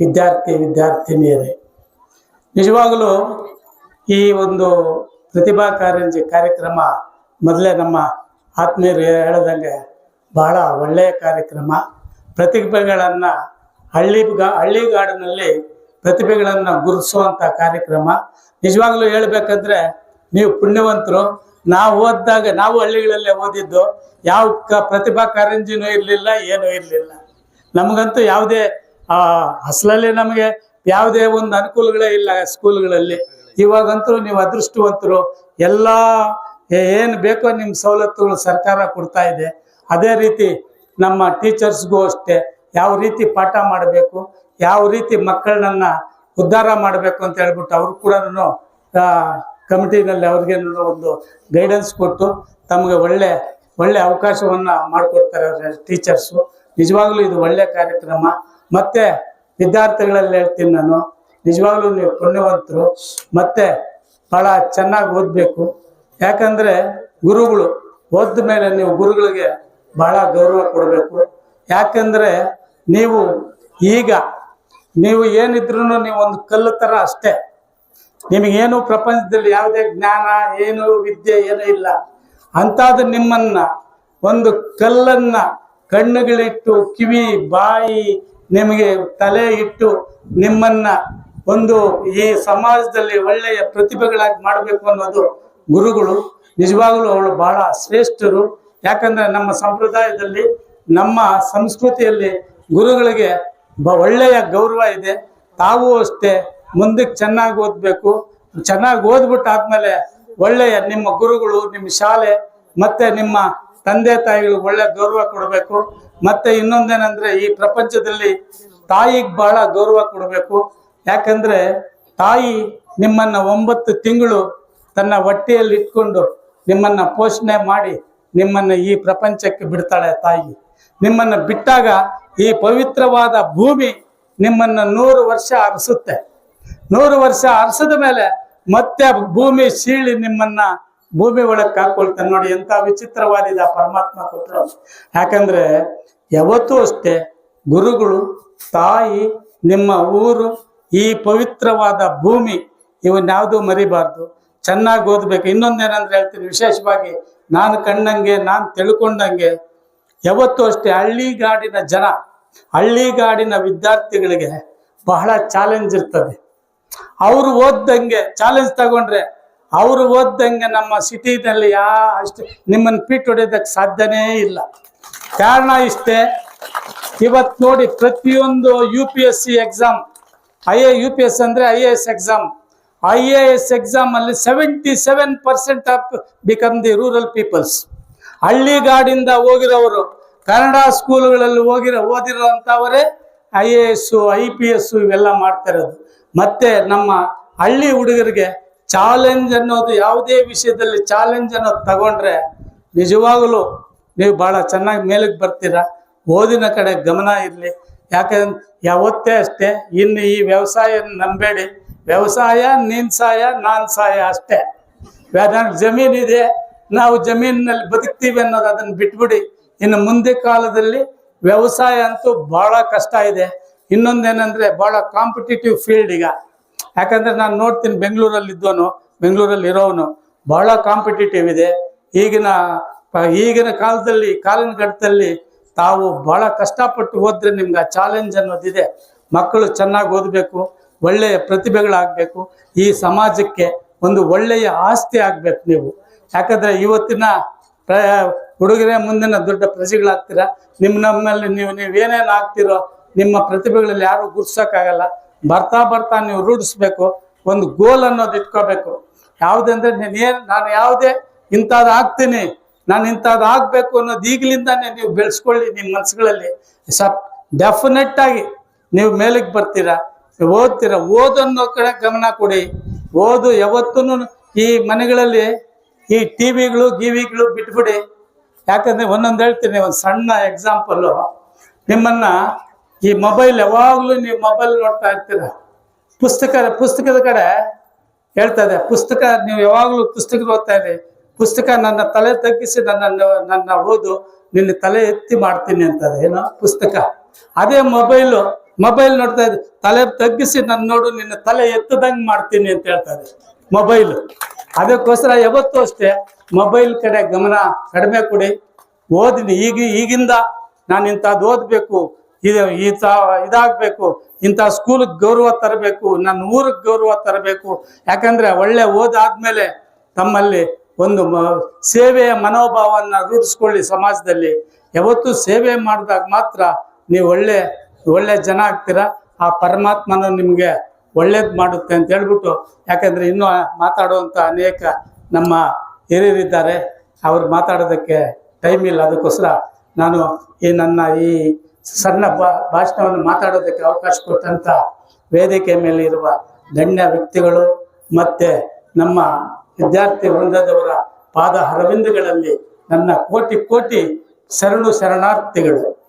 ವಿದ್ಯಾರ್ಥಿ ವಿದ್ಯಾರ್ಥಿನಿಯರೇ. ನಿಜವಾಗಲೂ ಈ ಒಂದು ಪ್ರತಿಭಾ ಕಾರಂಜಿ ಕಾರ್ಯಕ್ರಮ ಮೊದಲೇ ನಮ್ಮ ಆತ್ಮೀಯರು ಹೇಳದಂಗೆ ಬಹಳ ಒಳ್ಳೆಯ ಕಾರ್ಯಕ್ರಮ. ಪ್ರತಿಭೆಗಳನ್ನು ಹಳ್ಳಿ ಹಳ್ಳಿ ಹಳ್ಳಿಗಾಡಿನಲ್ಲಿ ಪ್ರತಿಭೆಗಳನ್ನು ಗುರುತಿಸುವಂಥ ಕಾರ್ಯಕ್ರಮ. ನಿಜವಾಗ್ಲೂ ಹೇಳ್ಬೇಕಂದ್ರೆ ನೀವು ಪುಣ್ಯವಂತರು. ನಾವು ಓದಿದಾಗ, ನಾವು ಹಳ್ಳಿಗಳಲ್ಲೇ ಓದಿದ್ದು, ಯಾವ ಪ್ರತಿಭಾ ಕಾರಂಜಿನೂ ಇರಲಿಲ್ಲ, ಏನೂ ಇರಲಿಲ್ಲ. ನಮಗಂತೂ ಯಾವುದೇ ಆ ಅಸಲಲ್ಲಿ ನಮಗೆ ಯಾವುದೇ ಒಂದು ಅನುಕೂಲಗಳೇ ಇಲ್ಲ ಸ್ಕೂಲ್ಗಳಲ್ಲಿ. ಇವಾಗಂತೂ ನೀವು ಅದೃಷ್ಟವಂತರು, ಎಲ್ಲ ಏನು ಬೇಕೋ ನಿಮ್ಮ ಸವಲತ್ತುಗಳು ಸರ್ಕಾರ ಕೊಡ್ತಾ ಇದೆ. ಅದೇ ರೀತಿ ನಮ್ಮ ಟೀಚರ್ಸ್ಗೂ ಅಷ್ಟೇ, ಯಾವ ರೀತಿ ಪಾಠ ಮಾಡಬೇಕು, ಯಾವ ರೀತಿ ಮಕ್ಕಳನ್ನ ಉದ್ಧಾರ ಮಾಡಬೇಕು ಅಂತ ಹೇಳ್ಬಿಟ್ಟು ಅವ್ರು ಕೂಡ ಕಮಿಟಿನಲ್ಲಿ ಅವ್ರಿಗೆ ಒಂದು ಗೈಡೆನ್ಸ್ ಕೊಟ್ಟು ತಮಗೆ ಒಳ್ಳೆ ಒಳ್ಳೆ ಅವಕಾಶವನ್ನ ಮಾಡಿಕೊಡ್ತಾರೆ ಅವ್ರ ಟೀಚರ್ಸು ನಿಜವಾಗ್ಲೂ ಇದು ಒಳ್ಳೆ ಕಾರ್ಯಕ್ರಮ. ಮತ್ತೆ ವಿದ್ಯಾರ್ಥಿಗಳಲ್ಲಿ ಹೇಳ್ತೀನಿ ನಾನು, ನಿಜವಾಗ್ಲೂ ನೀವು ಪುಣ್ಯವಂತರು. ಮತ್ತೆ ಬಹಳ ಚೆನ್ನಾಗಿ ಓದಬೇಕು. ಯಾಕಂದ್ರೆ ಗುರುಗಳು ಓದ ಮೇಲೆ ನೀವು ಗುರುಗಳಿಗೆ ಬಹಳ ಗೌರವ ಕೊಡಬೇಕು. ಯಾಕಂದ್ರೆ ನೀವು ಈಗ, ನೀವು ಏನಿದ್ರು ನೀವು ಒಂದು ಕಲ್ಲು ತರ ಅಷ್ಟೇ. ನಿಮಗೇನು ಪ್ರಪಂಚದಲ್ಲಿ ಯಾವುದೇ ಜ್ಞಾನ, ಏನು ವಿದ್ಯೆ, ಏನೂ ಇಲ್ಲ. ಅಂಥದ್ದು ನಿಮ್ಮನ್ನ ಒಂದು ಕಲ್ಲನ್ನ ಕಣ್ಣುಗಳಿಟ್ಟು ಕಿವಿ, ಬಾಯಿ ನಿಮಗೆ ತಲೆ ಇಟ್ಟು ನಿಮ್ಮನ್ನ ಒಂದು ಈ ಸಮಾಜದಲ್ಲಿ ಒಳ್ಳೆಯ ಪ್ರತಿಭೆಗಳಾಗಿ ಮಾಡಬೇಕು ಅನ್ನೋದು ಗುರುಗಳು. ನಿಜವಾಗ್ಲೂ ಅವಳು ಬಹಳ ಶ್ರೇಷ್ಠರು. ಯಾಕಂದ್ರೆ ನಮ್ಮ ಸಂಪ್ರದಾಯದಲ್ಲಿ, ನಮ್ಮ ಸಂಸ್ಕೃತಿಯಲ್ಲಿ ಗುರುಗಳಿಗೆ ಒಳ್ಳೆಯ ಗೌರವ ಇದೆ. ತಾವು ಅಷ್ಟೇ ಮುಂದಕ್ಕೆ ಚೆನ್ನಾಗಿ ಓದಬೇಕು. ಚೆನ್ನಾಗಿ ಓದ್ಬಿಟ್ಟು ಆದ್ಮೇಲೆ ಒಳ್ಳೆಯ ನಿಮ್ಮ ಗುರುಗಳು, ನಿಮ್ಮ ಶಾಲೆ, ಮತ್ತೆ ನಿಮ್ಮ ತಂದೆ ತಾಯಿಗಳು ಒಳ್ಳೆ ಗೌರವ ಕೊಡಬೇಕು. ಮತ್ತೆ ಇನ್ನೊಂದೇನಂದ್ರೆ ಈ ಪ್ರಪಂಚದಲ್ಲಿ ತಾಯಿಗೆ ಬಹಳ ಗೌರವ ಕೊಡಬೇಕು. ಯಾಕಂದ್ರೆ ತಾಯಿ ನಿಮ್ಮನ್ನ ಒಂಬತ್ತು ತಿಂಗಳು ತನ್ನ ಹೊಟ್ಟೆಯಲ್ಲಿ ಇಟ್ಕೊಂಡು ನಿಮ್ಮನ್ನ ಪೋಷಣೆ ಮಾಡಿ ನಿಮ್ಮನ್ನ ಈ ಪ್ರಪಂಚಕ್ಕೆ ಬಿಡ್ತಾಳೆ ತಾಯಿ. ನಿಮ್ಮನ್ನ ಬಿಟ್ಟಾಗ ಈ ಪವಿತ್ರವಾದ ಭೂಮಿ ನಿಮ್ಮನ್ನ ನೂರು ವರ್ಷ ಅರಸುತ್ತೆ. ನೂರು ವರ್ಷ ಅರಸದ ಮೇಲೆ ಮತ್ತೆ ಭೂಮಿ ಸೀಳಿ ನಿಮ್ಮನ್ನ ಭೂಮಿ ಒಳಗೆ ಕಾಕೊಳ್ತಾನೆ ನೋಡಿ, ಎಂತ ವಿಚಿತ್ರವಾದಿದ ಪರಮಾತ್ಮ ಕೊಟ್ಟರು. ಯಾಕಂದ್ರೆ ಯಾವತ್ತೂ ಅಷ್ಟೇ ಗುರುಗಳು, ತಾಯಿ, ನಿಮ್ಮ ಊರು, ಈ ಪವಿತ್ರವಾದ ಭೂಮಿ ಇವನ್ಯಾವುದೂ ಮರಿಬಾರ್ದು. ಚೆನ್ನಾಗಿ ಓದ್ಬೇಕು. ಇನ್ನೊಂದೇನಂದ್ರೆ ಹೇಳ್ತೀನಿ, ವಿಶೇಷವಾಗಿ ನಾನು ಕಂಡಂಗೆ, ನಾನು ತಿಳ್ಕೊಂಡಂಗೆ, ಯಾವತ್ತೂ ಅಷ್ಟೇ ಹಳ್ಳಿಗಾಡಿನ ಜನ, ಹಳ್ಳಿಗಾಡಿನ ವಿದ್ಯಾರ್ಥಿಗಳಿಗೆ ಬಹಳ ಚಾಲೆಂಜ್ ಇರ್ತದೆ. ಅವರು ಓದ್ದಂಗೆ ಚಾಲೆಂಜ್ ತಗೊಂಡ್ರೆ ಅವರು ಓದ್ದಂಗೆ ನಮ್ಮ ಸಿಟಿನಲ್ಲಿ ಯಾ ಅಷ್ಟು ನಿಮ್ಮನ್ನು ಪೀಟ್ ಹೊಡೆಯೋದಕ್ಕೆ ಸಾಧ್ಯನೇ ಇಲ್ಲ. ಕಾರಣ ಇಷ್ಟೇ ಇವತ್ತು ನೋಡಿ ಪ್ರತಿಯೊಂದು U P S C exam I A U P S ಅಂದ್ರೆ I A S exam I A S exam ಅಲ್ಲಿ seventy seven percent of become the rural peoples ಹಳ್ಳಿಗಾಡಿಂದ ಹೋಗಿರೋರು, ಕನ್ನಡ ಸ್ಕೂಲ್ಗಳಲ್ಲಿ ಹೋಗಿರೋ, ಓದಿರೋಂಥವರೇ I A S I P S ಇವೆಲ್ಲ ಮಾಡ್ತಾ ಇರೋದು. ಮತ್ತೆ ನಮ್ಮ ಹಳ್ಳಿ ಹುಡುಗರಿಗೆ ಚಾಲೆಂಜ್ ಅನ್ನೋದು ಯಾವುದೇ ವಿಷಯದಲ್ಲಿ ಚಾಲೆಂಜ್ ಅನ್ನೋದು ತಗೊಂಡ್ರೆ ನಿಜವಾಗಲೂ ನೀವು ಬಹಳ ಚೆನ್ನಾಗಿ ಮೇಲಕ್ಕೆ ಬರ್ತೀರಾ? ಓದಿನ ಕಡೆ ಗಮನ ಇರಲಿ. ಯಾಕಂದ್ರೆ ಯಾವತ್ತೇ ಅಷ್ಟೇ, ಇನ್ನು ಈ ವ್ಯವಸಾಯ ನಂಬೇಡಿ. ವ್ಯವಸಾಯ, ನೀನ್ ಸಾಯ, ನಾನ್ ಸಾಯ ಅಷ್ಟೇ. ನನಗೆ ಜಮೀನಿದೆ ನಾವು ಜಮೀನಿನಲ್ಲಿ ಬದುಕ್ತೀವಿ ಅನ್ನೋದು ಅದನ್ನ ಬಿಟ್ಬಿಡಿ. ಇನ್ನು ಮುಂದೆ ಕಾಲದಲ್ಲಿ ವ್ಯವಸಾಯ ಅಂತೂ ಬಹಳ ಕಷ್ಟ ಇದೆ. ಇನ್ನೊಂದೇನಂದ್ರೆ ಬಹಳ ಕಾಂಪಿಟೇಟಿವ್ ಫೀಲ್ಡ್ ಈಗ. ಯಾಕಂದ್ರೆ ನಾನು ನೋಡ್ತೀನಿ ಬೆಂಗಳೂರಲ್ಲಿ ಇದ್ದವನು ಬೆಂಗಳೂರಲ್ಲಿ ಇರೋವನು ಬಹಳ ಕಾಂಪಿಟೇಟಿವ್ ಇದೆ. ಈಗಿನ ಈಗಿನ ಕಾಲದಲ್ಲಿ, ಕಾಲಿನ ಘಟ್ಟದಲ್ಲಿ ತಾವು ಬಹಳ ಕಷ್ಟಪಟ್ಟು ಹೋದ್ರೆ ನಿಮ್ಗೆ ಆ ಚಾಲೆಂಜ್ ಅನ್ನೋದಿದೆ. ಮಕ್ಕಳು ಚೆನ್ನಾಗಿ ಓದಬೇಕು, ಒಳ್ಳೆಯ ಪ್ರತಿಭೆಗಳಾಗಬೇಕು, ಈ ಸಮಾಜಕ್ಕೆ ಒಂದು ಒಳ್ಳೆಯ ಆಸ್ತಿ ಆಗ್ಬೇಕು ನೀವು. ಯಾಕಂದ್ರೆ ಇವತ್ತಿನ ಪ್ರ- ಹುಡುಗರೇ ಮುಂದಿನ ದೊಡ್ಡ ಪ್ರಜೆಗಳಾಗ್ತೀರಾ? ನಿಮ್ಮ ನಮ್ಮಲ್ಲಿ ನೀವು ನೀವೇನೇನು ಆಗ್ತಿರೋ, ನಿಮ್ಮ ಪ್ರತಿಭೆಗಳಲ್ಲಿ ಯಾರು ಗುರ್ಸೋಕ್ಕಾಗಲ್ಲ. ಬರ್ತಾ ಬರ್ತಾ ನೀವು ರೂಢಿಸ್ಬೇಕು, ಒಂದು ಗೋಲ್ ಅನ್ನೋದು ಇಟ್ಕೋಬೇಕು. ಯಾವುದಂದ್ರೆ ನೀನೇನು ನಾನು ಯಾವುದೇ ಇಂಥದ್ದು ಆಗ್ತೀನಿ, ನಾನು ಇಂಥದ್ದು ಆಗ್ಬೇಕು ಅನ್ನೋದು ಈಗಲಿಂದಾನೇ ನೀವು ಬೆಳೆಸ್ಕೊಳ್ಳಿ ನಿಮ್ಮ ಮನಸ್ಸುಗಳಲ್ಲಿ ಸಪ್ ಡೆಫಿನೆಟ್ ಆಗಿ ನೀವು ಮೇಲಕ್ಕೆ ಬರ್ತೀರಾ, ಓದ್ತೀರಾ ಓದನ್ನೋ ಕಡೆ ಗಮನ ಕೊಡಿ. ಓದು ಯಾವತ್ತೂ ಈ ಮನೆಗಳಲ್ಲಿ ಈ ಟಿವಿಗಳು, ಗಿವಿಗಳು ಬಿಟ್ಬಿಡಿ. ಯಾಕಂದ್ರೆ ಒಂದೊಂದು ಹೇಳ್ತೀನಿ, ಒಂದು ಸಣ್ಣ ಎಕ್ಸಾಂಪಲ್ಲು ನಿಮ್ಮನ್ನ ಈ ಮೊಬೈಲ್ ಯಾವಾಗಲೂ ನೀವು ಮೊಬೈಲ್ ನೋಡ್ತಾ ಇರ್ತೀರ? ಪುಸ್ತಕ ಪುಸ್ತಕದ ಕಡೆ ಹೇಳ್ತದೆ ಪುಸ್ತಕ ನೀವು ಯಾವಾಗಲೂ ಪುಸ್ತಕ ಓದ್ತಾ ಇದೆ ಪುಸ್ತಕ ನನ್ನ ತಲೆ ತಗ್ಗಿಸಿ ನನ್ನ ನನ್ನ ಓದು, ನಿನ್ನ ತಲೆ ಎತ್ತಿ ಮಾಡ್ತೀನಿ ಅಂತದೆ. ಏನೋ ಪುಸ್ತಕ. ಅದೇ ಮೊಬೈಲು ಮೊಬೈಲ್ ನೋಡ್ತಾ ಇದ್ದೆ ತಲೆ ತಗ್ಗಿಸಿ ನನ್ನ ನೋಡು, ನಿನ್ನ ತಲೆ ಎತ್ತದಂಗೆ ಮಾಡ್ತೀನಿ ಅಂತ ಹೇಳ್ತಾರೆ ಮೊಬೈಲ್ ಅದಕ್ಕೋಸ್ಕರ ಯಾವತ್ತೂ ಅಷ್ಟೇ ಮೊಬೈಲ್ ಕಡೆ ಗಮನ ಕಡಿಮೆ ಕೊಡಿ. ಓದಿನಿ, ಈಗ, ಈಗಿಂದ ನಾನು ಇಂಥದ್ದು ಓದ್ಬೇಕು. ಇದು ಈ ಇದಾಗಬೇಕು. ಇಂಥ ಸ್ಕೂಲ್ಗೆ ಗೌರವ ತರಬೇಕು ನನ್ನ ಊರಿಗೆ ಗೌರವ ತರಬೇಕು. ಯಾಕಂದ್ರೆ ಒಳ್ಳೆ ಓದಾದ್ಮೇಲೆ ತಮ್ಮಲ್ಲಿ ಒಂದು ಸೇವೆಯ ಮನೋಭಾವವನ್ನು ರೂಢಿಸ್ಕೊಳ್ಳಿ ಸಮಾಜದಲ್ಲಿ. ಯಾವತ್ತೂ ಸೇವೆ ಮಾಡಿದಾಗ ಮಾತ್ರ ನೀವು ಒಳ್ಳೆ ಒಳ್ಳೆ ಜನ ಆಗ್ತೀರಾ? ಆ ಪರಮಾತ್ಮನ ನಿಮಗೆ ಒಳ್ಳೇದು ಮಾಡುತ್ತೆ ಅಂತ ಹೇಳ್ಬಿಟ್ಟು, ಯಾಕಂದರೆ ಇನ್ನೂ ಮಾತಾಡುವಂಥ ಅನೇಕ ನಮ್ಮ ಹಿರಿಯರಿದ್ದಾರೆ. ಅವ್ರು ಮಾತಾಡೋದಕ್ಕೆ ಟೈಮ್ ಇಲ್ಲ. ಅದಕ್ಕೋಸ್ಕರ ನಾನು ಈ ನನ್ನ ಈ ಸಣ್ಣ ಭಾಷಣವನ್ನು ಮಾತಾಡೋದಕ್ಕೆ ಅವಕಾಶ ಕೊಟ್ಟಂತ ವೇದಿಕೆ ಮೇಲೆ ಇರುವ ಗಣ್ಯ ವ್ಯಕ್ತಿಗಳು ಮತ್ತೆ ನಮ್ಮ ವಿದ್ಯಾರ್ಥಿ ವೃಂದದವರ ಪಾದ ಹರವಿಂದಗಳಲ್ಲಿ ನನ್ನ ಕೋಟಿ ಕೋಟಿ ಶರಣು ಶರಣಾರ್ಥಿಗಳು.